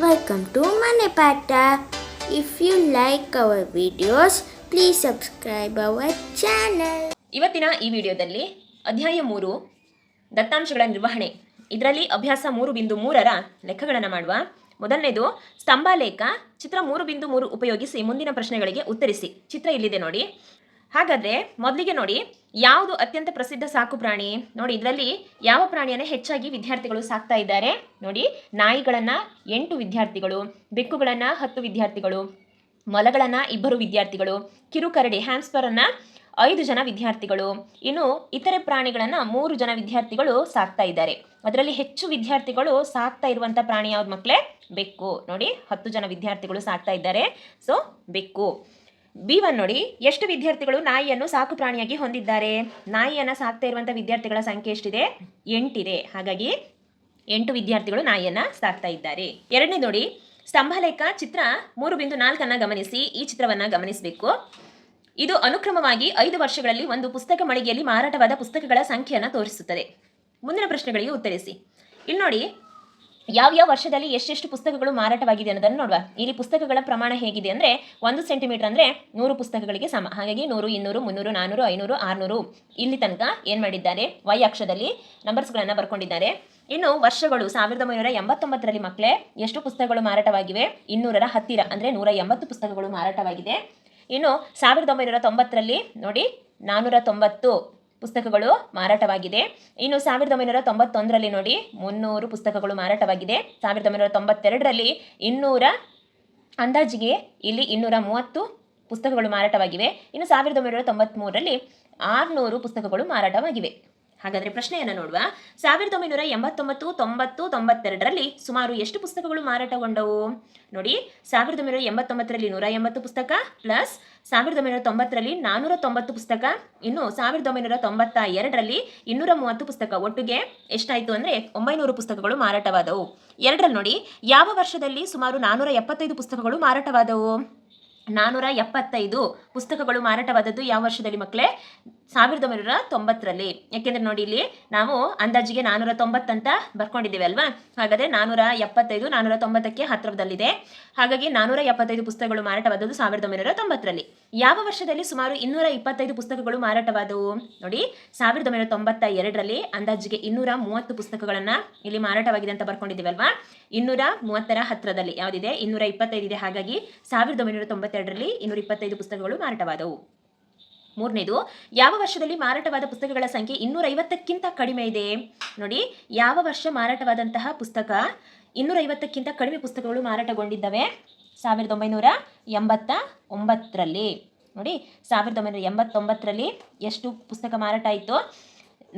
Welcome to Mane Pata. If you like our videos, please subscribe our channel. ಇವತ್ತಿನ ಈ ವಿಡಿಯೋದಲ್ಲಿ ಅಧ್ಯಾಯ ಮೂರು ದತ್ತಾಂಶಗಳ ನಿರ್ವಹಣೆ ಇದರಲ್ಲಿ ಅಭ್ಯಾಸ ಮೂರು ಬಿಂದು ಮೂರರ ಲೆಕ್ಕಗಳನ್ನು ಮಾಡುವ ಮೊದಲನೇದು ಸ್ತಂಭಾಲೇಖ ಚಿತ್ರ ಮೂರು ಬಿಂದು ಮೂರು ಉಪಯೋಗಿಸಿ ಮುಂದಿನ ಪ್ರಶ್ನೆಗಳಿಗೆ ಉತ್ತರಿಸಿ ಚಿತ್ರ ಇಲ್ಲಿದೆ ನೋಡಿ ಹಾಗಾದ್ರೆ ಮೊದಲಿಗೆ ನೋಡಿ, ಯಾವುದು ಅತ್ಯಂತ ಪ್ರಸಿದ್ಧ ಸಾಕು ಪ್ರಾಣಿ? ನೋಡಿ, ಇದರಲ್ಲಿ ಯಾವ ಪ್ರಾಣಿಯನ್ನು ಹೆಚ್ಚಾಗಿ ವಿದ್ಯಾರ್ಥಿಗಳು ಸಾಕ್ತಾ ಇದ್ದಾರೆ? ನೋಡಿ, ನಾಯಿಗಳನ್ನ ಎಂಟು ವಿದ್ಯಾರ್ಥಿಗಳು, ಬೆಕ್ಕುಗಳನ್ನ ಹತ್ತು ವಿದ್ಯಾರ್ಥಿಗಳು, ಮೊಲಗಳನ್ನ ಇಬ್ಬರು ವಿದ್ಯಾರ್ಥಿಗಳು, ಕಿರುಕರಡಿ ಹ್ಯಾಮ್ಸ್ಪರ್ ಅನ್ನ ಐದು ಜನ ವಿದ್ಯಾರ್ಥಿಗಳು, ಇನ್ನು ಇತರೆ ಪ್ರಾಣಿಗಳನ್ನ ಮೂರು ಜನ ವಿದ್ಯಾರ್ಥಿಗಳು ಸಾಕ್ತಾ ಇದ್ದಾರೆ. ಅದರಲ್ಲಿ ಹೆಚ್ಚು ವಿದ್ಯಾರ್ಥಿಗಳು ಸಾಕ್ತಾ ಇರುವಂತ ಪ್ರಾಣಿ ಯಾವ್ದು ಮಕ್ಕಳೇ ಬೆಕ್ಕು. ನೋಡಿ, ಹತ್ತು ಜನ ವಿದ್ಯಾರ್ಥಿಗಳು ಸಾಕ್ತಾ ಇದ್ದಾರೆ. ಸೊ ಬೆಕ್ಕು. ಬಿ ಒನ್ ನೋಡಿ, ಎಷ್ಟು ವಿದ್ಯಾರ್ಥಿಗಳು ನಾಯಿಯನ್ನು ಸಾಕು ಪ್ರಾಣಿಯಾಗಿ ಹೊಂದಿದ್ದಾರೆ? ನಾಯಿಯನ್ನು ಸಾಕ್ತಾ ಇರುವಂಥ ವಿದ್ಯಾರ್ಥಿಗಳ ಸಂಖ್ಯೆ ಎಷ್ಟಿದೆ? ಎಂಟಿದೆ. ಹಾಗಾಗಿ ಎಂಟು ವಿದ್ಯಾರ್ಥಿಗಳು ನಾಯಿಯನ್ನು ಸಾಕ್ತಾ ಇದ್ದಾರೆ. ಎರಡನೇ ನೋಡಿ, ಸ್ತಂಭಲೇಖ ಚಿತ್ರ ಮೂರು ಬಿಂದು ನಾಲ್ಕನ್ನು ಗಮನಿಸಿ, ಈ ಚಿತ್ರವನ್ನ ಗಮನಿಸಬೇಕು. ಇದು ಅನುಕ್ರಮವಾಗಿ ಐದು ವರ್ಷಗಳಲ್ಲಿ ಒಂದು ಪುಸ್ತಕ ಮಳಿಗೆಯಲ್ಲಿ ಮಾರಾಟವಾದ ಪುಸ್ತಕಗಳ ಸಂಖ್ಯೆಯನ್ನು ತೋರಿಸುತ್ತದೆ. ಮುಂದಿನ ಪ್ರಶ್ನೆಗಳಿಗೆ ಉತ್ತರಿಸಿ. ಇಲ್ಲಿ ನೋಡಿ ಯಾವ ಯಾವ ವರ್ಷದಲ್ಲಿ ಎಷ್ಟೆಷ್ಟು ಪುಸ್ತಕಗಳು ಮಾರಾಟವಾಗಿದೆ ಅನ್ನೋದನ್ನು ನೋಡುವ. ಇಲ್ಲಿ ಪುಸ್ತಕಗಳ ಪ್ರಮಾಣ ಹೇಗಿದೆ ಅಂದರೆ ಒಂದು ಸೆಂಟಿಮೀಟರ್ ಅಂದರೆ ನೂರು ಪುಸ್ತಕಗಳಿಗೆ ಸಮ. ಹಾಗಾಗಿ ನೂರು, ಇನ್ನೂರು, ಮುನ್ನೂರು, ನಾನೂರು, ಐನೂರು, ಆರುನೂರು ಇಲ್ಲಿ ತನಕ ಏನು ಮಾಡಿದ್ದಾರೆ? ವೈ ಅಕ್ಷದಲ್ಲಿ ನಂಬರ್ಸ್ಗಳನ್ನು ಬರ್ಕೊಂಡಿದ್ದಾರೆ. ಇನ್ನು ವರ್ಷಗಳು, ಸಾವಿರದ ಒಂಬೈನೂರ ಎಂಬತ್ತೊಂಬತ್ತರಲ್ಲಿ ಮಕ್ಕಳೇ ಎಷ್ಟು ಪುಸ್ತಕಗಳು ಮಾರಾಟವಾಗಿವೆ? ಇನ್ನೂರರ ಹತ್ತಿರ ಅಂದರೆ ನೂರ ಎಂಬತ್ತು ಪುಸ್ತಕಗಳು ಮಾರಾಟವಾಗಿದೆ. ಇನ್ನು ಸಾವಿರದ ಒಂಬೈನೂರ ತೊಂಬತ್ತರಲ್ಲಿ ನೋಡಿ ನಾನ್ನೂರ ತೊಂಬತ್ತು. ಪುಸ್ತಕಗಳು ಮಾರಾಟವಾಗಿದೆ. ಇನ್ನು ಸಾವಿರದ ಒಂಬೈನೂರ ತೊಂಬತ್ತೊಂದರಲ್ಲಿ ನೋಡಿ, ಮುನ್ನೂರು ಪುಸ್ತಕಗಳು ಮಾರಾಟವಾಗಿದೆ. ಸಾವಿರದ ಒಂಬೈನೂರ ತೊಂಬತ್ತೆರಡರಲ್ಲಿ ಇನ್ನೂರ ಅಂದಾಜಿಗೆ ಇಲ್ಲಿ ಇನ್ನೂರ ಮೂವತ್ತು ಪುಸ್ತಕಗಳು ಮಾರಾಟವಾಗಿವೆ. ಇನ್ನು ಸಾವಿರದ ಒಂಬೈನೂರ ತೊಂಬತ್ತ್ಮೂರರಲ್ಲಿ ಆರುನೂರು ಪುಸ್ತಕಗಳು ಮಾರಾಟವಾಗಿವೆ. ಹಾಗಾದರೆ ಪ್ರಶ್ನೆಯನ್ನು ನೋಡುವ. ಸಾವಿರದ ಒಂಬೈನೂರ ಎಂಬತ್ತೊಂಬತ್ತು ತೊಂಬತ್ತು ತೊಂಬತ್ತೆರಡರಲ್ಲಿ ಸುಮಾರು ಎಷ್ಟು ಪುಸ್ತಕಗಳು ಮಾರಾಟಗೊಂಡವು? ನೋಡಿ, ಸಾವಿರದ ಒಂಬೈನೂರ ಎಂಬತ್ತೊಂಬತ್ತರಲ್ಲಿ ನೂರ ಎಂಬತ್ತು ಪುಸ್ತಕ, ಪ್ಲಸ್ ಸಾವಿರದ ಒಂಬೈನೂರ ತೊಂಬತ್ತರಲ್ಲಿ ನಾನ್ನೂರ ತೊಂಬತ್ತು ಪುಸ್ತಕ, ಇನ್ನು ಸಾವಿರದ ಒಂಬೈನೂರ ತೊಂಬತ್ತ ಎರಡರಲ್ಲಿ ಇನ್ನೂರ ಮೂವತ್ತು ಪುಸ್ತಕ. ಒಟ್ಟಿಗೆ ಎಷ್ಟಾಯಿತು ಅಂದರೆ ಒಂಬೈನೂರು ಪುಸ್ತಕಗಳು ಮಾರಾಟವಾದವು. ಎರಡರಲ್ಲಿ ನೋಡಿ, ಯಾವ ವರ್ಷದಲ್ಲಿ ಸುಮಾರು ನಾನ್ನೂರ ಎಪ್ಪತ್ತೈದು ಪುಸ್ತಕಗಳು ಮಾರಾಟವಾದವು? ನಾನ್ನೂರ ಎಪ್ಪತ್ತೈದು ಪುಸ್ತಕಗಳು ಮಾರಾಟವಾದದ್ದು ಯಾವ ವರ್ಷದಲ್ಲಿ ಮಕ್ಕಳೇ? ಸಾವಿರದ ಒಂಬೈನೂರ ತೊಂಬತ್ತರಲ್ಲಿ. ಯಾಕೆಂದ್ರೆ ನೋಡಿ ಇಲ್ಲಿ ನಾವು ಅಂದಾಜಿಗೆ ನಾನ್ನೂರ ತೊಂಬತ್ತಂತ ಬರ್ಕೊಂಡಿದ್ದೀವಿ ಅಲ್ವಾ? ಹಾಗಾದ್ರೆ ನಾನ್ನೂರ ಎಪ್ಪತ್ತೈದು ನಾನ್ನೂರ ತೊಂಬತ್ತಕ್ಕೆ ಹತ್ತಿರದಲ್ಲಿದೆ ಹಾಗಾಗಿ ನಾನ್ನೂರ ಎಪ್ಪತ್ತೈದು ಪುಸ್ತಕಗಳು ಮಾರಾಟವಾದದ್ದು ಸಾವಿರದ ಒಂಬೈನೂರ ತೊಂಬತ್ತರಲ್ಲಿ. ಯಾವ ವರ್ಷದಲ್ಲಿ ಸುಮಾರು ಇನ್ನೂರ ಇಪ್ಪತ್ತೈದು ಪುಸ್ತಕಗಳು ಮಾರಾಟವಾದವು? ನೋಡಿ, ಸಾವಿರದ ಒಂಬೈನೂರ ತೊಂಬತ್ತ ಎರಡರಲ್ಲಿ ಅಂದಾಜಿಗೆ ಇನ್ನೂರ ಮೂವತ್ತು ಪುಸ್ತಕಗಳನ್ನು ಇಲ್ಲಿ ಮಾರಾಟವಾಗಿದೆ ಅಂತ ಬರ್ಕೊಂಡಿದ್ದೀವಿ ಅಲ್ವಾ? ಇನ್ನೂರ ಮೂವತ್ತರ ಹತ್ತಿರದಲ್ಲಿ ಯಾವುದಿದೆ? ಇನ್ನೂರ ಇಪ್ಪತ್ತೈದು ಇದೆ. ಹಾಗಾಗಿ ಸಾವಿರದ ಒಂಬೈನೂರ ತೊಂಬತ್ತೆರಡರಲ್ಲಿ ಇನ್ನೂರ ಇಪ್ಪತ್ತೈದು ಪುಸ್ತಕಗಳು ಮಾರಾಟವಾದವು. ಮೂರನೇದು, ಯಾವ ವರ್ಷದಲ್ಲಿ ಮಾರಾಟವಾದ ಪುಸ್ತಕಗಳ ಸಂಖ್ಯೆ ಇನ್ನೂರೈವತ್ತಕ್ಕಿಂತ ಕಡಿಮೆ ಇದೆ? ನೋಡಿ, ಯಾವ ವರ್ಷ ಮಾರಾಟವಾದಂತಹ ಪುಸ್ತಕ ಇನ್ನೂರೈವತ್ತಕ್ಕಿಂತ ಕಡಿಮೆ ಪುಸ್ತಕಗಳು ಮಾರಾಟಗೊಂಡಿದ್ದಾವೆ? ಸಾವಿರದ ಒಂಬೈನೂರ ಎಂಬತ್ತ ಒಂಬತ್ತರಲ್ಲಿ ನೋಡಿ, ಸಾವಿರದ ಒಂಬೈನೂರ ಎಂಬತ್ತೊಂಬತ್ತರಲ್ಲಿ ಎಷ್ಟು ಪುಸ್ತಕ ಮಾರಾಟ ಆಯಿತು?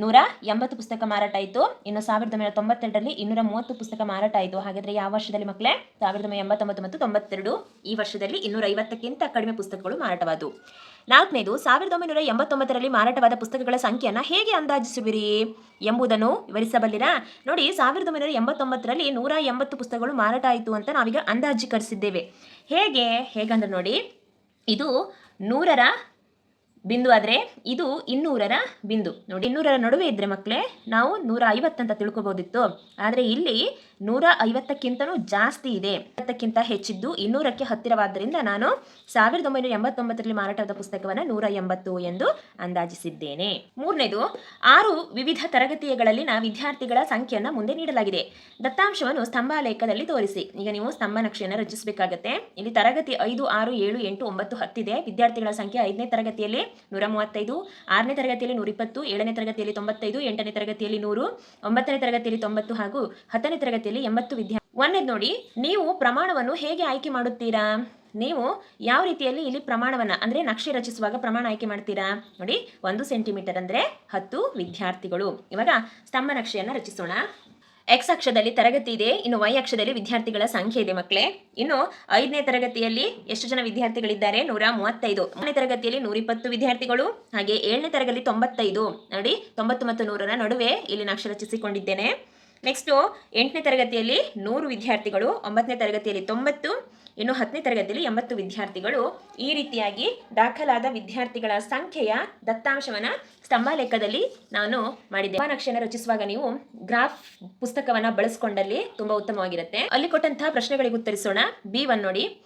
ನೂರ ಎಂಬತ್ತು ಪುಸ್ತಕ ಮಾರಾಟ ಆಯಿತು. ಇನ್ನು ಸಾವಿರದ ಒಂಬೈನೂರ ತೊಂಬತ್ತೆರಡರಲ್ಲಿ ಇನ್ನೂರ ಮೂವತ್ತು ಪುಸ್ತಕ ಮಾರಾಟ ಆಯಿತು. ಹಾಗಾದರೆ ಯಾವ ವರ್ಷದಲ್ಲಿ ಮಕ್ಕಳೇ ಸಾವಿರದ ಒಂಬೈನೂರ ಎಂಬತ್ತೊಂಬತ್ತು ಮತ್ತು ತೊಂಬತ್ತೆರಡು. ಈ ವರ್ಷದಲ್ಲಿ ಇನ್ನೂರ ಐವತ್ತಕ್ಕಿಂತ ಕಡಿಮೆ ಪುಸ್ತಕಗಳು ಮಾರಾಟವಾದವು. ನಾಲ್ಕನೇದು, ಸಾವಿರದ ಒಂಬೈನೂರ ಎಂಬತ್ತೊಂಬತ್ತರಲ್ಲಿ ಮಾರಾಟವಾದ ಪುಸ್ತಕಗಳ ಸಂಖ್ಯೆಯನ್ನು ಹೇಗೆ ಅಂದಾಜಿಸುವಿರಿ ಎಂಬುದನ್ನು ವಿವರಿಸಬಲ್ಲಿರಾ? ನೋಡಿ, ಸಾವಿರದ ಒಂಬೈನೂರ ಎಂಬತ್ತೊಂಬತ್ತರಲ್ಲಿ ನೂರ ಎಂಬತ್ತು ಪುಸ್ತಕಗಳು ಮಾರಾಟ ಆಯಿತು ಅಂತ ನಾವೀಗ ಅಂದಾಜೀಕರಿಸಿದ್ದೇವೆ. ಹೇಗೆ? ಹೇಗಂದ್ರೆ ನೋಡಿ, ಇದು ನೂರರ ಬಿಂದು ಆದರೆ ಇದು ಇನ್ನೂರರ ಬಿಂದು. ನೋಡಿ, ಇನ್ನೂರರ ನಡುವೆ ಇದ್ರೆ ಮಕ್ಕಳೇ ನಾವು ನೂರ ಐವತ್ತಂತ ತಿಳ್ಕೊಬೋದಿತ್ತು. ಆದರೆ ಇಲ್ಲಿ ನೂರ ಐವತ್ತಕ್ಕಿಂತನೂ ಜಾಸ್ತಿ ಇದೆ. ಐವತ್ತಕ್ಕಿಂತ ಹೆಚ್ಚಿದ್ದು ಇನ್ನೂರಕ್ಕೆ ಹತ್ತಿರವಾದ್ದರಿಂದ ನಾನು ಸಾವಿರದ ಒಂಬೈನೂರ ಎಂಬತ್ತೊಂಬತ್ತರಲ್ಲಿ ಮಾರಾಟವಾದ ಪುಸ್ತಕವನ್ನು ನೂರ ಎಂಬತ್ತು ಎಂದು ಅಂದಾಜಿಸಿದ್ದೇನೆ. ಮೂರನೇದು, ಆರು ವಿವಿಧ ತರಗತಿಗಳಲ್ಲಿನ ವಿದ್ಯಾರ್ಥಿಗಳ ಸಂಖ್ಯೆಯನ್ನು ಮುಂದೆ ನೀಡಲಾಗಿದೆ. ದತ್ತಾಂಶವನ್ನು ಸ್ತಂಭಾಲೇಖದಲ್ಲಿ ತೋರಿಸಿ. ಈಗ ನೀವು ಸ್ತಂಭ ನಕ್ಷೆಯನ್ನು ರಚಿಸಬೇಕಾಗತ್ತೆ. ಇಲ್ಲಿ ತರಗತಿ ಐದು, ಆರು, ಏಳು, ಎಂಟು, ಒಂಬತ್ತು, ಹತ್ತಿದೆ. ವಿದ್ಯಾರ್ಥಿಗಳ ಸಂಖ್ಯೆ ಐದನೇ ತರಗತಿಯಲ್ಲಿ ನೂರ ಮೂವತ್ತೈದು ಆರನೇ ತರಗತಿಯಲ್ಲಿ ನೂರಿಪ್ಪತ್ತು, ಏಳನೇ ತರಗತಿಯಲ್ಲಿ ತೊಂಬತ್ತೈದು, ಎಂಟನೇ ತರಗತಿಯಲ್ಲಿ ನೂರು, ಒಂಬತ್ತನೇ ತರಗತಿಯಲ್ಲಿ ತೊಂಬತ್ತು ಹಾಗೂ ಹತ್ತನೇ ತರಗತಿಯಲ್ಲಿ ಎಂಬತ್ತು ವಿದ್ಯಾ, ಒಂದನೇದು ನೋಡಿ, ನೀವು ಪ್ರಮಾಣವನ್ನು ಹೇಗೆ ಆಯ್ಕೆ ಮಾಡುತ್ತೀರಾ? ನೀವು ಯಾವ ರೀತಿಯಲ್ಲಿ ಇಲ್ಲಿ ಪ್ರಮಾಣವನ್ನು, ಅಂದರೆ ನಕ್ಷೆ ರಚಿಸುವಾಗ ಪ್ರಮಾಣ ಆಯ್ಕೆ ಮಾಡ್ತೀರಾ? ನೋಡಿ, ಒಂದು ಸೆಂಟಿಮೀಟರ್ ಅಂದರೆ ಹತ್ತು ವಿದ್ಯಾರ್ಥಿಗಳು. ಇವಾಗ ಸ್ತಂಭ ನಕ್ಷೆಯನ್ನು ರಚಿಸೋಣ. ಎಕ್ಸ್ ಅಕ್ಷದಲ್ಲಿ ತರಗತಿ ಇದೆ, ಇನ್ನು ವೈ ಅಕ್ಷದಲ್ಲಿ ವಿದ್ಯಾರ್ಥಿಗಳ ಸಂಖ್ಯೆ ಇದೆ ಮಕ್ಕಳೇ. ಇನ್ನು ಐದನೇ ತರಗತಿಯಲ್ಲಿ ಎಷ್ಟು ಜನ ವಿದ್ಯಾರ್ಥಿಗಳಿದ್ದಾರೆ? ನೂರ ಮೂವತ್ತೈದು. ಮೂರನೇ ತರಗತಿಯಲ್ಲಿ ನೂರಿಪ್ಪತ್ತು ವಿದ್ಯಾರ್ಥಿಗಳು, ಹಾಗೆ ಏಳನೇ ತರಗತಿ ತೊಂಬತ್ತೈದು. ನೋಡಿ, ತೊಂಬತ್ತು ಮತ್ತು ನೂರರ ನಡುವೆ ಇಲ್ಲಿ ನಕ್ಷೆ ರಚಿಸಿಕೊಂಡಿದ್ದೇನೆ. ನೆಕ್ಸ್ಟು ಎಂಟನೇ ತರಗತಿಯಲ್ಲಿ ನೂರು ವಿದ್ಯಾರ್ಥಿಗಳು, ಒಂಬತ್ತನೇ ತರಗತಿಯಲ್ಲಿ ತೊಂಬತ್ತು ಇನ್ನು ಹತ್ತನೇ ತರಗತಿಯಲ್ಲಿ ಎಂಬತ್ತು ವಿದ್ಯಾರ್ಥಿಗಳು ಈ ರೀತಿಯಾಗಿ ದಾಖಲಾದ ವಿದ್ಯಾರ್ಥಿಗಳ ಸಂಖ್ಯೆಯ ದತ್ತಾಂಶವನ್ನು ಸ್ತಂಭ ಲೆಕ್ಕದಲ್ಲಿ ನಾನು ಮಾಡಿದ್ದೆ. ನಕ್ಷೆನ ರಚಿಸುವಾಗ ನೀವು ಗ್ರಾಫ್ ಪುಸ್ತಕವನ್ನು ಬಳಸ್ಕೊಂಡಲ್ಲಿ ತುಂಬಾ ಉತ್ತಮವಾಗಿರುತ್ತೆ. ಅಲ್ಲಿ ಕೊಟ್ಟಂತಹ ಪ್ರಶ್ನೆಗಳಿಗೆ ಉತ್ತರಿಸೋಣ. ಬಿ ಒನ್ ನೋಡಿ.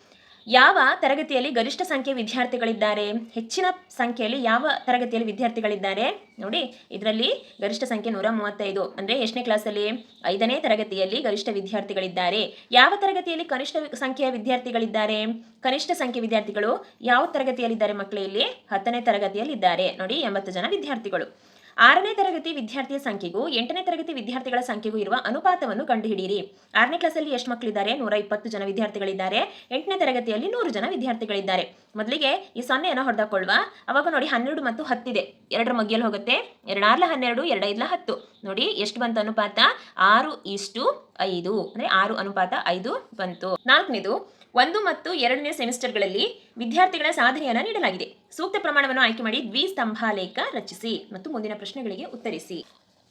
ಯಾವ ತರಗತಿಯಲ್ಲಿ ಗರಿಷ್ಠ ಸಂಖ್ಯೆ ವಿದ್ಯಾರ್ಥಿಗಳಿದ್ದಾರೆ? ಹೆಚ್ಚಿನ ಸಂಖ್ಯೆಯಲ್ಲಿ ಯಾವ ತರಗತಿಯಲ್ಲಿ ವಿದ್ಯಾರ್ಥಿಗಳಿದ್ದಾರೆ? ನೋಡಿ, ಇದರಲ್ಲಿ ಗರಿಷ್ಠ ಸಂಖ್ಯೆ ನೂರ ಮೂವತ್ತೈದು, ಅಂದರೆ ಎಷ್ಟನೇ ಕ್ಲಾಸಲ್ಲಿ? ಐದನೇ ತರಗತಿಯಲ್ಲಿ ಗರಿಷ್ಠ ವಿದ್ಯಾರ್ಥಿಗಳಿದ್ದಾರೆ. ಯಾವ ತರಗತಿಯಲ್ಲಿ ಕನಿಷ್ಠ ಸಂಖ್ಯೆಯ ವಿದ್ಯಾರ್ಥಿಗಳಿದ್ದಾರೆ? ಕನಿಷ್ಠ ಸಂಖ್ಯೆ ವಿದ್ಯಾರ್ಥಿಗಳು ಯಾವ ತರಗತಿಯಲ್ಲಿದ್ದಾರೆ ಮಕ್ಕಳು ಇಲ್ಲಿ? ಹತ್ತನೇ ತರಗತಿಯಲ್ಲಿದ್ದಾರೆ. ನೋಡಿ, ಎಂಬತ್ತು ಜನ ವಿದ್ಯಾರ್ಥಿಗಳು. ಆರನೇ ತರಗತಿ ವಿದ್ಯಾರ್ಥಿಯ ಸಂಖ್ಯೆಗೂ ಎಂಟನೇ ತರಗತಿ ವಿದ್ಯಾರ್ಥಿಗಳ ಸಂಖ್ಯೆಗೂ ಇರುವ ಅನುಪಾತವನ್ನು ಕಂಡುಹಿಡಿಯಿರಿ. ಆರನೇ ಕ್ಲಾಸಲ್ಲಿ ಎಷ್ಟು ಮಕ್ಕಳಿದ್ದಾರೆ? ನೂರ ಇಪ್ಪತ್ತು ಜನ ವಿದ್ಯಾರ್ಥಿಗಳಿದ್ದಾರೆ. ಎಂಟನೇ ತರಗತಿಯಲ್ಲಿ ನೂರು ಜನ ವಿದ್ಯಾರ್ಥಿಗಳಿದ್ದಾರೆ. ಮೊದಲಿಗೆ ಈ ಸೊನ್ನೆಯನ್ನು ಹೊಡೆದಾಕೊಳ್ಳುವ. ಅವಾಗ ನೋಡಿ ಹನ್ನೆರಡು ಮತ್ತು ಹತ್ತಿದೆ ಎರಡರ ಮಗ್ಗಿಯಲ್ಲಿ ಹೋಗುತ್ತೆ. ಎರಡಾರ್ಲ ಹನ್ನೆರಡು, ಎರಡೈದ್ಲ ಹತ್ತು. ನೋಡಿ ಎಷ್ಟು ಬಂತು ಅನುಪಾತ? ಆರು ಇಷ್ಟು ಐದು. ಅಂದ್ರೆ ಆರು ಅನುಪಾತ ಐದು ಬಂತು. ನಾಲ್ಕನೇದು, ಒಂದು ಮತ್ತು ಎರಡನೇ ಸೆಮಿಸ್ಟರ್ಗಳಲ್ಲಿ ವಿದ್ಯಾರ್ಥಿಗಳ ಸಾಧನೆಯನ್ನು ನೀಡಲಾಗಿದೆ. ಸೂಕ್ತ ಪ್ರಮಾಣವನ್ನು ಆಯ್ಕೆ ಮಾಡಿ ದ್ವಿಸ್ತಂಭಾಲೇಖ ರಚಿಸಿ ಮತ್ತು ಮುಂದಿನ ಪ್ರಶ್ನೆಗಳಿಗೆ ಉತ್ತರಿಸಿ.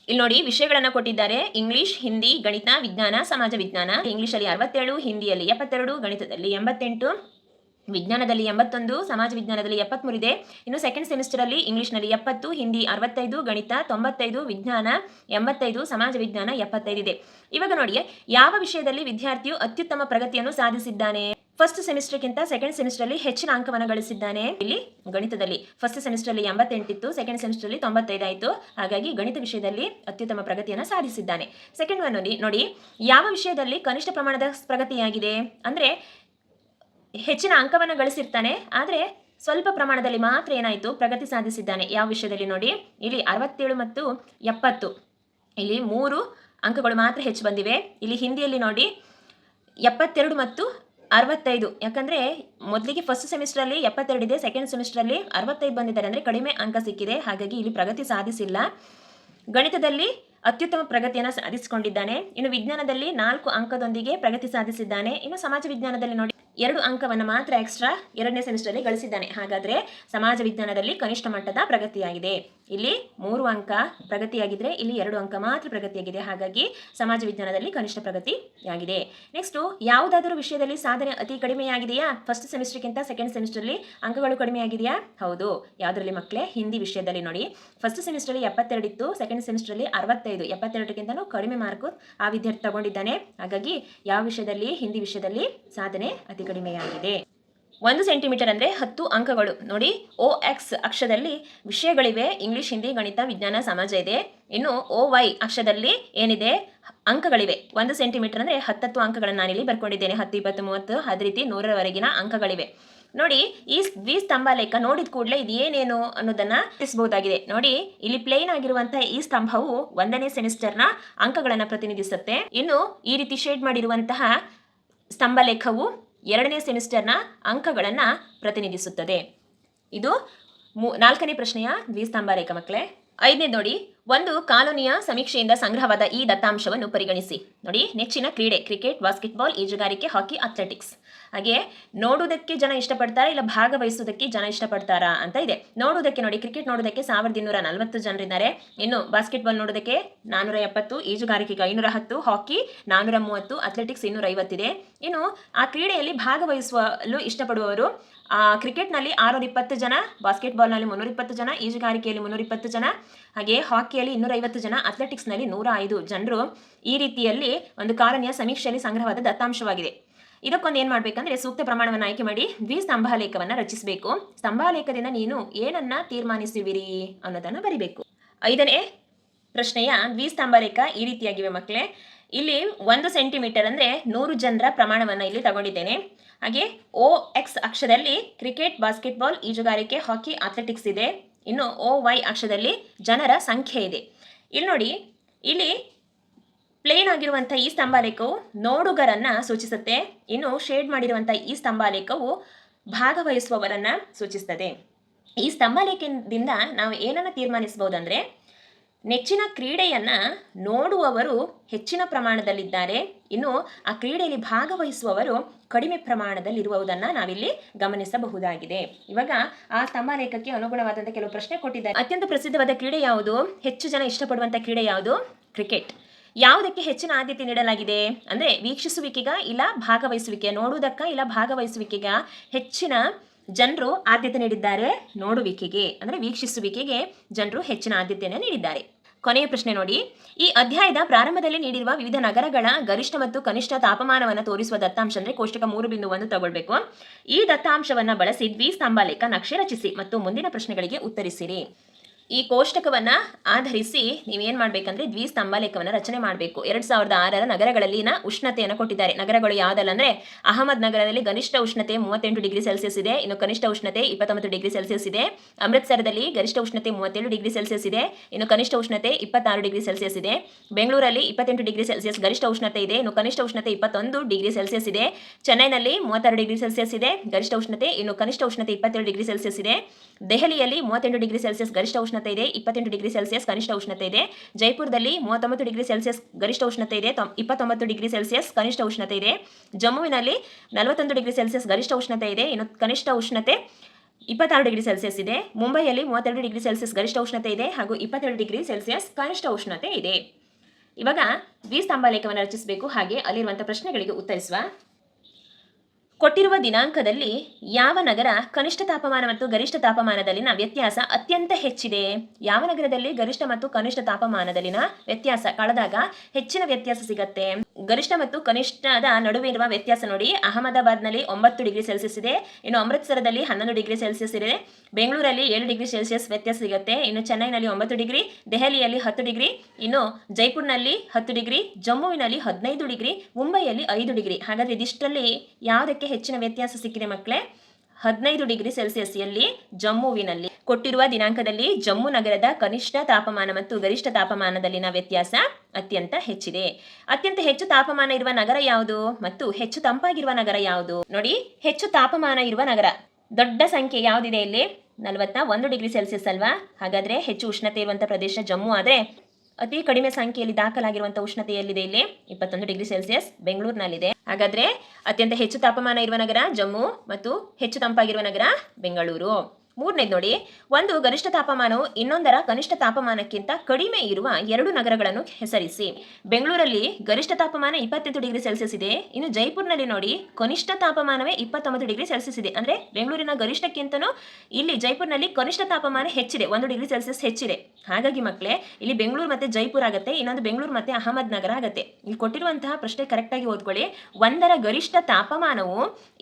ಇಲ್ಲಿ ನೋಡಿ, ವಿಷಯಗಳನ್ನು ಕೊಟ್ಟಿದ್ದಾರೆ. ಇಂಗ್ಲಿಷ್, ಹಿಂದಿ, ಗಣಿತ, ವಿಜ್ಞಾನ, ಸಮಾಜ ವಿಜ್ಞಾನ. ಇಂಗ್ಲಿಷಲ್ಲಿ ಅರವತ್ತೇಳು, ಹಿಂದಿಯಲ್ಲಿ ಎಪ್ಪತ್ತೆರಡು, ಗಣಿತದಲ್ಲಿ ಎಂಬತ್ತೆಂಟು, ವಿಜ್ಞಾನದಲ್ಲಿ ಎಂಬತ್ತೊಂದು, ಸಮಾಜ ವಿಜ್ಞಾನದಲ್ಲಿ ಎಪ್ಪತ್ಮೂರಿದೆ. ಇನ್ನು ಸೆಕೆಂಡ್ ಸೆಮಿಸ್ಟರಲ್ಲಿ ಇಂಗ್ಲಿಷ್ನಲ್ಲಿ ಎಪ್ಪತ್ತು, ಹಿಂದಿ ಅರವತ್ತೈದು, ಗಣಿತ ತೊಂಬತ್ತೈದು, ವಿಜ್ಞಾನ ಎಂಬತ್ತೈದು, ಸಮಾಜ ವಿಜ್ಞಾನ ಎಪ್ಪತ್ತೈದು ಇದೆ. ಇವಾಗ ನೋಡಿ ಯಾವ ವಿಷಯದಲ್ಲಿ ವಿದ್ಯಾರ್ಥಿಯು ಅತ್ಯುತ್ತಮ ಪ್ರಗತಿಯನ್ನು ಸಾಧಿಸಿದ್ದಾನೆ? ಫಸ್ಟ್ ಸೆಮಿಸ್ಟರ್ಗಿಂತ ಸೆಕೆಂಡ್ ಸೆಮಿಸ್ಟರ್ಲಿ ಹೆಚ್ಚಿನ ಅಂಕವನ್ನು ಗಳಿಸಿದ್ದಾನೆ ಇಲ್ಲಿ, ಗಣಿತದಲ್ಲಿ. ಫಸ್ಟ್ ಸೆಮಿಸ್ಟರ್ಲಿ ಎಂಬತ್ತೆಂಟಿತ್ತು ಸೆಕೆಂಡ್ ಸೆಮಿಸ್ಟರ್ಲಿ ತೊಂಬತ್ತೈದು ಆಯಿತು ಹಾಗಾಗಿ ಗಣಿತ ವಿಷಯದಲ್ಲಿ ಅತ್ಯುತ್ತಮ ಪ್ರಗತಿಯನ್ನು ಸಾಧಿಸಿದ್ದಾನೆ. ಸೆಕೆಂಡ್ ಒನ್ ನೋಡಿ, ಯಾವ ವಿಷಯದಲ್ಲಿ ಕನಿಷ್ಠ ಪ್ರಮಾಣದ ಪ್ರಗತಿಯಾಗಿದೆ? ಅಂದರೆ ಹೆಚ್ಚಿನ ಅಂಕವನ್ನು ಗಳಿಸಿರ್ತಾನೆ, ಆದರೆ ಸ್ವಲ್ಪ ಪ್ರಮಾಣದಲ್ಲಿ ಮಾತ್ರ ಏನಾಯಿತು? ಪ್ರಗತಿ ಸಾಧಿಸಿದ್ದಾನೆ. ಯಾವ ವಿಷಯದಲ್ಲಿ ನೋಡಿ, ಇಲ್ಲಿ ಅರವತ್ತೇಳು ಮತ್ತು ಎಪ್ಪತ್ತು. ಇಲ್ಲಿ ಮೂರು ಅಂಕಗಳು ಮಾತ್ರ ಹೆಚ್ಚು ಬಂದಿವೆ. ಇಲ್ಲಿ ಹಿಂದಿಯಲ್ಲಿ ನೋಡಿ, ಎಪ್ಪತ್ತೆರಡು ಮತ್ತು ಅರವತ್ತೈದು. ಯಾಕಂದರೆ ಮೊದಲಿಗೆ ಫಸ್ಟ್ ಸೆಮಿಸ್ಟ್ರಲ್ಲಿ ಎಪ್ಪತ್ತೆರಡಿದೆ ಸೆಕೆಂಡ್ ಸೆಮಿಸ್ಟ್ರಲ್ಲಿ ಅರವತ್ತೈದು ಬಂದಿದ್ದಾರೆ. ಅಂದರೆ ಕಡಿಮೆ ಅಂಕ ಸಿಕ್ಕಿದೆ. ಹಾಗಾಗಿ ಇಲ್ಲಿ ಪ್ರಗತಿ ಸಾಧಿಸಿಲ್ಲ. ಗಣಿತದಲ್ಲಿ ಅತ್ಯುತ್ತಮ ಪ್ರಗತಿಯನ್ನು ಸಾಧಿಸಿಕೊಂಡಿದ್ದಾನೆ. ಇನ್ನು ವಿಜ್ಞಾನದಲ್ಲಿ ನಾಲ್ಕು ಅಂಕದೊಂದಿಗೆ ಪ್ರಗತಿ ಸಾಧಿಸಿದ್ದಾನೆ. ಇನ್ನು ಸಮಾಜ ವಿಜ್ಞಾನದಲ್ಲಿ ನೋಡಿ, ಎರಡು ಅಂಕವನ್ನು ಮಾತ್ರ ಎಕ್ಸ್ಟ್ರಾ ಎರಡನೇ ಸೆಮಿಸ್ಟರಲ್ಲಿ ಗಳಿಸಿದ್ದಾನೆ. ಹಾಗಾದರೆ ಸಮಾಜ ವಿಜ್ಞಾನದಲ್ಲಿ ಕನಿಷ್ಠ ಮಟ್ಟದ ಪ್ರಗತಿಯಾಗಿದೆ. ಇಲ್ಲಿ ಮೂರು ಅಂಕ ಪ್ರಗತಿಯಾಗಿದ್ರೆ ಇಲ್ಲಿ ಎರಡು ಅಂಕ ಮಾತ್ರ ಪ್ರಗತಿಯಾಗಿದೆ. ಹಾಗಾಗಿ ಸಮಾಜ ವಿಜ್ಞಾನದಲ್ಲಿ ಕನಿಷ್ಠ ಪ್ರಗತಿಯಾಗಿದೆ. ನೆಕ್ಸ್ಟು ಯಾವುದಾದರೂ ವಿಷಯದಲ್ಲಿ ಸಾಧನೆ ಅತಿ ಕಡಿಮೆಯಾಗಿದೆಯಾ? ಫಸ್ಟ್ ಸೆಮಿಸ್ಟರ್ಗಿಂತ ಸೆಕೆಂಡ್ ಸೆಮಿಸ್ಟರ್ಲಿ ಅಂಕಗಳು ಕಡಿಮೆಯಾಗಿದೆಯಾ? ಹೌದು. ಯಾವುದರಲ್ಲಿ ಮಕ್ಕಳೇ? ಹಿಂದಿ ವಿಷಯದಲ್ಲಿ ನೋಡಿ. ಫಸ್ಟ್ ಸೆಮಿಸ್ಟರ್ಲಿ ಎಪ್ಪತ್ತೆರಡು ಇತ್ತು ಸೆಕೆಂಡ್ ಸೆಮಿಸ್ಟರ್ಲಿ ಅರವತ್ತೈದು. ಎಪ್ಪತ್ತೆರಡಕ್ಕಿಂತಲೂ ಕಡಿಮೆ ಮಾರ್ಕು ಆ ವಿದ್ಯಾರ್ಥಿ ತಗೊಂಡಿದ್ದಾನೆ. ಹಾಗಾಗಿ ಯಾವ ವಿಷಯದಲ್ಲಿ? ಹಿಂದಿ ವಿಷಯದಲ್ಲಿ ಸಾಧನೆ ಅತಿ ಕಡಿಮೆಯಾಗಿದೆ. ಒಂದು ಸೆಂಟಿಮೀಟರ್ ಅಂದರೆ ಹತ್ತು ಅಂಕಗಳು. ನೋಡಿ ಓ ಎಕ್ಸ್ ಅಕ್ಷದಲ್ಲಿ ವಿಷಯಗಳಿವೆ. ಇಂಗ್ಲಿಷ್ ಹಿಂದಿ ಗಣಿತ, ವಿಜ್ಞಾನ, ಸಮಾಜ ಇದೆ. ಇನ್ನು ಓ ವೈ ಅಕ್ಷದಲ್ಲಿ ಏನಿದೆ? ಅಂಕಗಳಿವೆ. ಒಂದು ಸೆಂಟಿಮೀಟರ್ ಅಂದರೆ ಹತ್ತತ್ತು ಅಂಕಗಳನ್ನು ನಾನಿಲ್ಲಿ ಬರ್ಕೊಂಡಿದ್ದೇನೆ. ಹತ್ತು, ಇಪ್ಪತ್ತು, ಮೂವತ್ತು ಅದೇ ರೀತಿ ನೂರರವರೆಗಿನ ಅಂಕಗಳಿವೆ. ನೋಡಿ, ಈ ದ್ವಿಸ್ತಂಭ ಲೆಕ್ಕ ನೋಡಿದ ಕೂಡಲೇ ಇದು ಏನೇನು ಅನ್ನೋದನ್ನ ತಿಳಿಸಬಹುದಾಗಿದೆ. ನೋಡಿ, ಇಲ್ಲಿ ಪ್ಲೇನ್ ಆಗಿರುವಂತಹ ಈ ಸ್ತಂಭವು ಒಂದನೇ ಸೆಮಿಸ್ಟರ್ನ ಅಂಕಗಳನ್ನು ಪ್ರತಿನಿಧಿಸುತ್ತೆ. ಇನ್ನು ಈ ರೀತಿ ಶೇಡ್ ಮಾಡಿರುವಂತಹ ಸ್ತಂಭ ಲೇಖವು ಎರಡನೇ ಸೆಮಿಸ್ಟರ್ನ ಅಂಕಗಳನ್ನು ಪ್ರತಿನಿಧಿಸುತ್ತದೆ. ಇದು ಮೂ ನಾಲ್ಕನೇ ಪ್ರಶ್ನೆಯ ದ್ವಿಸ್ತಂಭ ರೇಖಾ ಮಕ್ಕಳೇ. ಐದನೇ ನೋಡಿ, ಒಂದು ಕಾಲೋನಿಯ ಸಮೀಕ್ಷೆಯಿಂದ ಸಂಗ್ರಹವಾದ ಈ ದತ್ತಾಂಶವನ್ನು ಪರಿಗಣಿಸಿ. ನೋಡಿ, ನೆಚ್ಚಿನ ಕ್ರೀಡೆ, ಕ್ರಿಕೆಟ್, ಬಾಸ್ಕೆಟ್ಬಾಲ್, ಈಜುಗಾರಿಕೆ, ಹಾಕಿ, ಅಥ್ಲೆಟಿಕ್ಸ್. ಹಾಗೆ ನೋಡುವುದಕ್ಕೆ ಜನ ಇಷ್ಟಪಡ್ತಾರಾ ಇಲ್ಲ ಭಾಗವಹಿಸುವುದಕ್ಕೆ ಜನ ಇಷ್ಟಪಡ್ತಾರಾ ಅಂತ ಇದೆ. ನೋಡುವುದಕ್ಕೆ ನೋಡಿ, ಕ್ರಿಕೆಟ್ ನೋಡೋದಕ್ಕೆ ಸಾವಿರದ ಇನ್ನೂರ ನಲವತ್ತು ಜನರಿದ್ದಾರೆ. ಇನ್ನು ಬಾಸ್ಕೆಟ್ಬಾಲ್ ನೋಡೋದಕ್ಕೆ ನಾನೂರ ಎಪ್ಪತ್ತು, ಈಜುಗಾರಿಕೆಗೆ ಐನೂರ ಹತ್ತು, ಹಾಕಿ ನಾನೂರ ಮೂವತ್ತು, ಅಥ್ಲೆಟಿಕ್ಸ್ ಇನ್ನೂರ ಐವತ್ತಿದೆ ಇನ್ನು ಆ ಕ್ರೀಡೆಯಲ್ಲಿ ಭಾಗವಹಿಸಲು ಇಷ್ಟಪಡುವವರು ಕ್ರಿಕೆಟ್ನಲ್ಲಿ ಆರುನೂರ ಇಪ್ಪತ್ತು ಜನ ಬಾಸ್ಕೆಟ್ಬಾಲ್ನಲ್ಲಿ ಮುನ್ನೂರ ಇಪ್ಪತ್ತು ಜನ, ಈಜುಗಾರಿಕೆಯಲ್ಲಿ ಮುನ್ನೂರ ಇಪ್ಪತ್ತು ಜನ, ಹಾಗೆ ಹಾಕಿಯಲ್ಲಿ ಇನ್ನೂರೈವತ್ತು ಜನ ಅಥ್ಲೆಟಿಕ್ಸ್ನಲ್ಲಿ ನೂರ ಐದು ಜನರು ಈ ರೀತಿಯಲ್ಲಿ ಒಂದು ಕಾರಣ್ಯ ಸಮೀಕ್ಷೆಯಲ್ಲಿ ಸಂಗ್ರಹವಾದ ದತ್ತಾಂಶವಾಗಿದೆ. ಇದಕ್ಕೊಂದು ಏನು ಮಾಡಬೇಕಂದ್ರೆ ಸೂಕ್ತ ಪ್ರಮಾಣವನ್ನು ಆಯ್ಕೆ ಮಾಡಿ ದ್ವಿಸ್ತಂಭಾಲೇಖವನ್ನು ರಚಿಸಬೇಕು. ಸ್ತಂಭಾಲೇಖದಿಂದ ನೀನು ಏನನ್ನ ತೀರ್ಮಾನಿಸುವಿರಿ ಅನ್ನೋದನ್ನು ಬರಿಬೇಕು. ಐದನೇ ಪ್ರಶ್ನೆಯ ದ್ವಿಸ್ತಂಭಾಲೇಖ ಈ ರೀತಿಯಾಗಿವೆ ಮಕ್ಕಳೇ. ಇಲ್ಲಿ ಒಂದು ಸೆಂಟಿಮೀಟರ್ ಅಂದರೆ ನೂರು ಜನರ ಪ್ರಮಾಣವನ್ನು ಇಲ್ಲಿ ತಗೊಂಡಿದ್ದೇನೆ. ಹಾಗೆ ಓ ಎಕ್ಸ್ ಅಕ್ಷದಲ್ಲಿ ಕ್ರಿಕೆಟ್ ಬಾಸ್ಕೆಟ್ಬಾಲ್ ಈಜುಗಾರಿಕೆ ಹಾಕಿ ಅಥ್ಲೆಟಿಕ್ಸ್ ಇದೆ. ಇನ್ನು ಒ ವೈ ಅಕ್ಷದಲ್ಲಿ ಜನರ ಸಂಖ್ಯೆ ಇದೆ. ಇಲ್ಲಿ ನೋಡಿ, ಇಲ್ಲಿ ಪ್ಲೇನ್ ಆಗಿರುವಂಥ ಈ ಸ್ತಂಭಾಲೇಖವು ನೋಡುಗರನ್ನು ಸೂಚಿಸುತ್ತೆ. ಇನ್ನು ಶೇಡ್ ಮಾಡಿರುವಂಥ ಈ ಸ್ತಂಭಾಲೇಖವು ಭಾಗವಹಿಸುವವರನ್ನ ಸೂಚಿಸ್ತದೆ ಈ ಸ್ತಂಭಾಲೇಖದಿಂದ ನಾವು ಏನನ್ನು ತೀರ್ಮಾನಿಸಬಹುದಂದ್ರೆ ನೆಚ್ಚಿನ ಕ್ರೀಡೆಯನ್ನ ನೋಡುವವರು ಹೆಚ್ಚಿನ ಪ್ರಮಾಣದಲ್ಲಿದ್ದಾರೆ. ಇನ್ನು ಆ ಕ್ರೀಡೆಯಲ್ಲಿ ಭಾಗವಹಿಸುವವರು ಕಡಿಮೆ ಪ್ರಮಾಣದಲ್ಲಿರುವುದನ್ನು ನಾವಿಲ್ಲಿ ಗಮನಿಸಬಹುದಾಗಿದೆ. ಇವಾಗ ಆ ಸ್ತಂಭಾಲೇಖಕ್ಕೆ ಅನುಗುಣವಾದಂಥ ಕೆಲವು ಪ್ರಶ್ನೆ ಕೊಟ್ಟಿದ್ದಾರೆ. ಅತ್ಯಂತ ಪ್ರಸಿದ್ಧವಾದ ಕ್ರೀಡೆ ಯಾವುದು? ಹೆಚ್ಚು ಜನ ಇಷ್ಟಪಡುವಂಥ ಕ್ರೀಡೆ ಯಾವುದು? ಕ್ರಿಕೆಟ್. ಯಾವುದಕ್ಕೆ ಹೆಚ್ಚಿನ ಆದ್ಯತೆ ನೀಡಲಾಗಿದೆ? ಅಂದರೆ ವೀಕ್ಷಿಸುವಿಕೆಗ ಇಲ್ಲ ಭಾಗವಹಿಸುವಿಕೆ ನೋಡುವುದಕ್ಕ ಇಲ್ಲ ಭಾಗವಹಿಸುವಿಕೆಗ ಹೆಚ್ಚಿನ ಜನರು ಆದ್ಯತೆ ನೀಡಿದ್ದಾರೆ ನೋಡುವಿಕೆಗೆ. ಅಂದರೆ ವೀಕ್ಷಿಸುವಿಕೆಗೆ ಜನರು ಹೆಚ್ಚಿನ ಆದ್ಯತೆಯನ್ನು ನೀಡಿದ್ದಾರೆ. ಕೊನೆಯ ಪ್ರಶ್ನೆ ನೋಡಿ. ಈ ಅಧ್ಯಾಯದ ಪ್ರಾರಂಭದಲ್ಲಿ ನೀಡಿರುವ ವಿವಿಧ ನಗರಗಳ ಗರಿಷ್ಠ ಮತ್ತು ಕನಿಷ್ಠ ತಾಪಮಾನವನ್ನು ತೋರಿಸುವ ದತ್ತಾಂಶ ಅಂದರೆ ಕೋಷ್ಟಕ ಮೂರು ಬಿಂದು ಒಂದು ತಗೊಳ್ಬೇಕು. ಈ ದತ್ತಾಂಶವನ್ನು ಬಳಸಿ ದ್ವಿಸ್ತಂಭ ಲೇಖ ನಕ್ಷೆ ರಚಿಸಿ ಮತ್ತು ಮುಂದಿನ ಪ್ರಶ್ನೆಗಳಿಗೆ ಉತ್ತರಿಸಿರಿ. ಈ ಕೋಷ್ಟಕವನ್ನ ಆಧರಿಸಿ ನೀವೇನು ಮಾಡ್ಬೇಕಂದ್ರೆ ದ್ವಿಸ್ತಂಭ ಲೇಖವನ್ನ ರಚನೆ ಮಾಡಬೇಕು. ಎರಡು ಸಾವಿರದ ಆರರ ನಗರಗಳಲ್ಲಿನ ಉಷ್ಣತೆಯನ್ನು ಕೊಟ್ಟಿದ್ದಾರೆ. ನಗರಗಳು ಯಾವುದಲ್ಲ ಅಂದ್ರೆ ಅಹಮದ್ ನಗರದಲ್ಲಿ ಗರಿಷ್ಠ ಉಷ್ಣತೆ ಮೂವತ್ತೆಂಟು ಡಿಗ್ರಿ ಸೆಲ್ಸಿಯಸ್ ಇದೆ. ಇನ್ನು ಕನಿಷ್ಠ ಉಷ್ಣತೆ ಇಪ್ಪತ್ತೊಂಬತ್ತು ಡಿಗ್ರಿ ಸೆಲ್ಸಿಯಸ್ ಇದೆ. ಅಮೃತ್ಸರದಲ್ಲಿ ಗರಿಷ್ಠ ಉಷ್ಣತೆ ಮೂವತ್ತೇಳು ಡಿಗ್ರಿ ಸೆಲ್ಸಿಯಸ್ ಇದೆ. ಇನ್ನು ಕನಿಷ್ಠ ಉಷ್ಣತೆ ಇಪ್ಪತ್ತಾರು ಡಿಗ್ರಿ ಸೆಲ್ಸಿಯಸ್ ಇದೆ. ಬೆಂಗಳೂರಲ್ಲಿ ಇಪ್ಪತ್ತೆಂಟು ಡಿಗ್ರಿ ಸೆಲ್ಸಿಯಸ್ ಗರಿಷ್ಠ ಉಷ್ಣತೆ ಇದೆ. ಇನ್ನು ಕನಿಷ್ಠ ಉಷ್ಣತೆ ಇಪ್ಪತ್ತೊಂದು ಡಿಗ್ರಿ ಸೆಲ್ಸಿಯಸ್ ಇದೆ. ಚೆನ್ನೈನಲ್ಲಿ ಮೂವತ್ತಾರು ಡಿಗ್ರಿ ಸೆಲ್ಸಿಯಸ್ ಇದೆ. ಗರಿಷ್ಠ ಉಷ್ಣತೆ, ಇನ್ನು ಕನಿಷ್ಠ ಉಷ್ಣತೆ ಇಪ್ಪತ್ತೇಳು ಡಿಗ್ರಿ ಸೆಲ್ಸಿಯಸ್ ಇದೆ. ದೆಹಲಿಯಲ್ಲಿ ಮೂವತ್ತೆಂಟು ಡಿಗ್ರಿ ಸೆಲ್ಸಿಯಸ್ ಗರಿಷ್ಠ ಉಷ್ಣತೆ ಇದೆ, ಇಪ್ಪತ್ತೆಂಟು ಡಿಗ್ರಿ ಸೆಲ್ಸಿಯಸ್ ಕನಿಷ್ಠ ಉಷ್ಣತೆ ಇದೆ. ಜೈಪುರದಲ್ಲಿ ಮೂವತ್ತೊಂಬತ್ತು ಡಿಗ್ರಿ ಸೆಲ್ಸಿಯಸ್ ಗರಿಷ್ಠ ಉಷ್ಣತೆ ಇದೆ ಇಪ್ಪತ್ತೊಂಬತ್ತು ಡಿಗ್ರಿ ಸೆಲ್ಸಿಯಸ್ ಕನಿಷ್ಠ ಉಷ್ಣತೆ ಇದೆ. ಜಮ್ಮುವಿನಲ್ಲಿ ನಲವತ್ತೊಂದು ಡಿಗ್ರಿ ಸೆಲ್ಸಿಯಸ್ ಗರಿಷ್ಠ ಉಷ್ಣತೆ ಇದೆ, ಇನ್ನು ಕನಿಷ್ಠ ಉಷ್ಣತೆ ಇಪ್ಪತ್ತಾರು ಡಿಗ್ರಿ ಸೆಲ್ಸಿಯಸ್ ಇದೆ. ಮುಂಬೈಯಲ್ಲಿ ಮೂವತ್ತೆರಡು ಡಿಗ್ರಿ ಸೆಲ್ಸಿಯಸ್ ಗರಿಷ್ಠ ಉಷ್ಣತೆ ಇದೆ ಹಾಗೂ ಇಪ್ಪತ್ತೆರಡು ಡಿಗ್ರಿ ಸೆಲ್ಸಿಯಸ್ ಕನಿಷ್ಠ ಉಷ್ಣತೆ ಇದೆ. ಇವಾಗ ದ್ವಿಸ್ತಂಭ ಲೇಖವನ್ನು ರಚಿಸಬೇಕು, ಹಾಗೆ ಅಲ್ಲಿರುವಂಥ ಪ್ರಶ್ನೆಗಳಿಗೆ ಉತ್ತರಿಸುವ ಕೊಟ್ಟಿರುವ ದಿನಾಂಕದಲ್ಲಿ ಯಾವ ನಗರ ಕನಿಷ್ಠ ತಾಪಮಾನ ಮತ್ತು ಗರಿಷ್ಠ ತಾಪಮಾನದಲ್ಲಿನ ವ್ಯತ್ಯಾಸ ಅತ್ಯಂತ ಹೆಚ್ಚಿದೆ? ಯಾವ ನಗರದಲ್ಲಿ ಗರಿಷ್ಠ ಮತ್ತು ಕನಿಷ್ಠ ತಾಪಮಾನದಲ್ಲಿನ ವ್ಯತ್ಯಾಸ? ಕಳೆದಾಗ ಹೆಚ್ಚಿನ ವ್ಯತ್ಯಾಸ ಸಿಗತ್ತೆ. ಗರಿಷ್ಠ ಮತ್ತು ಕನಿಷ್ಠದ ನಡುವೆ ಇರುವ ವ್ಯತ್ಯಾಸ ನೋಡಿ. ಅಹಮದಾಬಾದ್ನಲ್ಲಿ ಒಂಬತ್ತು ಡಿಗ್ರಿ ಸೆಲ್ಸಿಯಸ್ ಇದೆ. ಇನ್ನು ಅಮೃತ್ಸರದಲ್ಲಿ ಹನ್ನೊಂದು ಡಿಗ್ರಿ ಸೆಲ್ಸಿಯಸ್ ಇದೆ. ಬೆಂಗಳೂರಲ್ಲಿ ಏಳು ಡಿಗ್ರಿ ಸೆಲ್ಸಿಯಸ್ ವ್ಯತ್ಯಾಸ ಸಿಗುತ್ತೆ. ಇನ್ನು ಚೆನ್ನೈನಲ್ಲಿ ಒಂಬತ್ತು ಡಿಗ್ರಿ, ದೆಹಲಿಯಲ್ಲಿ ಹತ್ತು ಡಿಗ್ರಿ, ಇನ್ನು ಜೈಪುರ್ನಲ್ಲಿ ಹತ್ತು ಡಿಗ್ರಿ, ಜಮ್ಮುವಿನಲ್ಲಿ ಹದಿನೈದು ಡಿಗ್ರಿ, ಮುಂಬೈಯಲ್ಲಿ ಐದು ಡಿಗ್ರಿ. ಹಾಗಾದರೆ ಇದಿಷ್ಟರಲ್ಲಿ ಯಾವುದಕ್ಕೆ ಹೆಚ್ಚಿನ ವ್ಯತ್ಯಾಸ ಸಿಕ್ಕಿದೆ ಮಕ್ಕಳೇ? ಹದಿನೈದು ಡಿಗ್ರಿ ಸೆಲ್ಸಿಯಸ್ ಯಲ್ಲಿ ಜಮ್ಮುವಿನಲ್ಲಿ. ಕೊಟ್ಟಿರುವ ದಿನಾಂಕದಲ್ಲಿ ಜಮ್ಮು ನಗರದ ಕನಿಷ್ಠ ತಾಪಮಾನ ಮತ್ತು ಗರಿಷ್ಠ ತಾಪಮಾನದಲ್ಲಿನ ವ್ಯತ್ಯಾಸ ಅತ್ಯಂತ ಹೆಚ್ಚಿದೆ. ಅತ್ಯಂತ ಹೆಚ್ಚು ತಾಪಮಾನ ಇರುವ ನಗರ ಯಾವುದು ಮತ್ತು ಹೆಚ್ಚು ತಂಪಾಗಿರುವ ನಗರ ಯಾವುದು? ನೋಡಿ, ಹೆಚ್ಚು ತಾಪಮಾನ ಇರುವ ನಗರ. ದೊಡ್ಡ ಸಂಖ್ಯೆ ಯಾವುದಿದೆ ಇಲ್ಲಿ? ನಲವತ್ತ ಒಂದು ಡಿಗ್ರಿ ಸೆಲ್ಸಿಯಸ್ ಅಲ್ವಾ? ಹಾಗಾದ್ರೆ ಹೆಚ್ಚು ಉಷ್ಣತೆ ಇರುವಂತಹ ಪ್ರದೇಶ ಜಮ್ಮು ಆದ್ರೆ ಅತಿ ಕಡಿಮೆ ಸಂಖ್ಯೆಯಲ್ಲಿ ದಾಖಲಾಗಿರುವಂತಹ ಉಷ್ಣತೆ ಎಲ್ಲಿದೆ ಇಲ್ಲಿ. ಇಪ್ಪತ್ತೊಂದು ಡಿಗ್ರಿ ಸೆಲ್ಸಿಯಸ್ ಬೆಂಗಳೂರಿನಲ್ಲಿದೆ. ಹಾಗಾದ್ರೆ ಅತ್ಯಂತ ಹೆಚ್ಚು ತಾಪಮಾನ ಇರುವ ನಗರ ಜಮ್ಮು ಮತ್ತು ಹೆಚ್ಚು ತಂಪಾಗಿರುವ ನಗರ ಬೆಂಗಳೂರು. ಮೂರನೇದು ನೋಡಿ. ಒಂದು ಗರಿಷ್ಠ ತಾಪಮಾನವು ಇನ್ನೊಂದರ ಕನಿಷ್ಠ ತಾಪಮಾನಕ್ಕಿಂತ ಕಡಿಮೆ ಇರುವ ಎರಡು ನಗರಗಳನ್ನು ಹೆಸರಿಸಿ. ಬೆಂಗಳೂರಲ್ಲಿ ಗರಿಷ್ಠ ತಾಪಮಾನ ಇಪ್ಪತ್ತೆಂಟು ಡಿಗ್ರಿ ಸೆಲ್ಸಿಯಸ್ ಇದೆ. ಇನ್ನು ಜೈಪುರ್ನಲ್ಲಿ ನೋಡಿ, ಕನಿಷ್ಠ ತಾಪಮಾನವೇ ಇಪ್ಪತ್ತೊಂಬತ್ತು ಡಿಗ್ರಿ ಸೆಲ್ಸಿಯಸ್ ಇದೆ. ಅಂದ್ರೆ ಬೆಂಗಳೂರಿನ ಗರಿಷ್ಠಕ್ಕಿಂತನೂ ಇಲ್ಲಿ ಜೈಪುರ್ನಲ್ಲಿ ಕನಿಷ್ಠ ತಾಪಮಾನ ಹೆಚ್ಚಿದೆ. ಒಂದು ಡಿಗ್ರಿ ಸೆಲ್ಸಿಯಸ್ ಹೆಚ್ಚಿದೆ. ಹಾಗಾಗಿ ಮಕ್ಕಳೇ ಇಲ್ಲಿ ಬೆಂಗಳೂರು ಮತ್ತೆ ಜೈಪುರ್ ಆಗುತ್ತೆ, ಇನ್ನೊಂದು ಬೆಂಗಳೂರು ಮತ್ತೆ ಅಹಮದ್ ನಗರ ಆಗುತ್ತೆ. ಇಲ್ಲಿ ಕೊಟ್ಟಿರುವಂತಹ ಪ್ರಶ್ನೆ ಕರೆಕ್ಟಾಗಿ ಓದ್ಕೊಳ್ಳಿ. ಒಂದರ ಗರಿಷ್ಠ ತಾಪಮಾನವು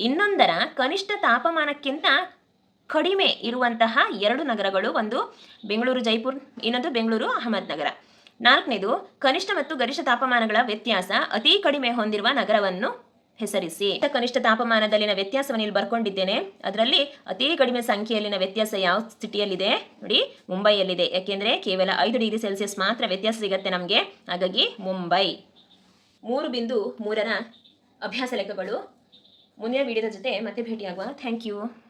ಇನ್ನೊಂದರ ಕನಿಷ್ಠ ತಾಪಮಾನಕ್ಕಿಂತ ಕಡಿಮೆ ಇರುವಂತಹ ಎರಡು ನಗರಗಳು ಒಂದು ಬೆಂಗಳೂರು ಜೈಪುರ್, ಇನ್ನೊಂದು ಬೆಂಗಳೂರು ಅಹಮದ್ ನಗರ. ನಾಲ್ಕನೇದು, ಕನಿಷ್ಠ ಮತ್ತು ಗರಿಷ್ಠ ತಾಪಮಾನಗಳ ವ್ಯತ್ಯಾಸ, ಅತಿ ಕಡಿಮೆ ಹೊಂದಿರುವ ನಗರವನ್ನು ಹೆಸರಿಸಿ. ಕನಿಷ್ಠ ತಾಪಮಾನದಲ್ಲಿನ ವ್ಯತ್ಯಾಸವನ್ನು ಇಲ್ಲಿ ಬರ್ಕೊಂಡಿದ್ದೇನೆ. ಅದರಲ್ಲಿ ಅತಿ ಕಡಿಮೆ ಸಂಖ್ಯೆಯಲ್ಲಿನ ವ್ಯತ್ಯಾಸ ಯಾವ ಸಿಟಿಯಲ್ಲಿದೆ? ನೋಡಿ, ಮುಂಬೈಯಲ್ಲಿದೆ. ಯಾಕೆಂದ್ರೆ ಕೇವಲ ಐದು ಡಿಗ್ರಿ ಸೆಲ್ಸಿಯಸ್ ಮಾತ್ರ ವ್ಯತ್ಯಾಸ ಸಿಗುತ್ತೆ ನಮಗೆ. ಹಾಗಾಗಿ ಮುಂಬೈ. ಮೂರು ಬಿಂದು ಮೂರರ ಅಭ್ಯಾಸ ಲೆಕ್ಕಗಳು. ಮುಂದಿನ ವಿಡಿಯೋದ ಜೊತೆ ಮತ್ತೆ ಭೇಟಿಯಾಗುವ. Thank you.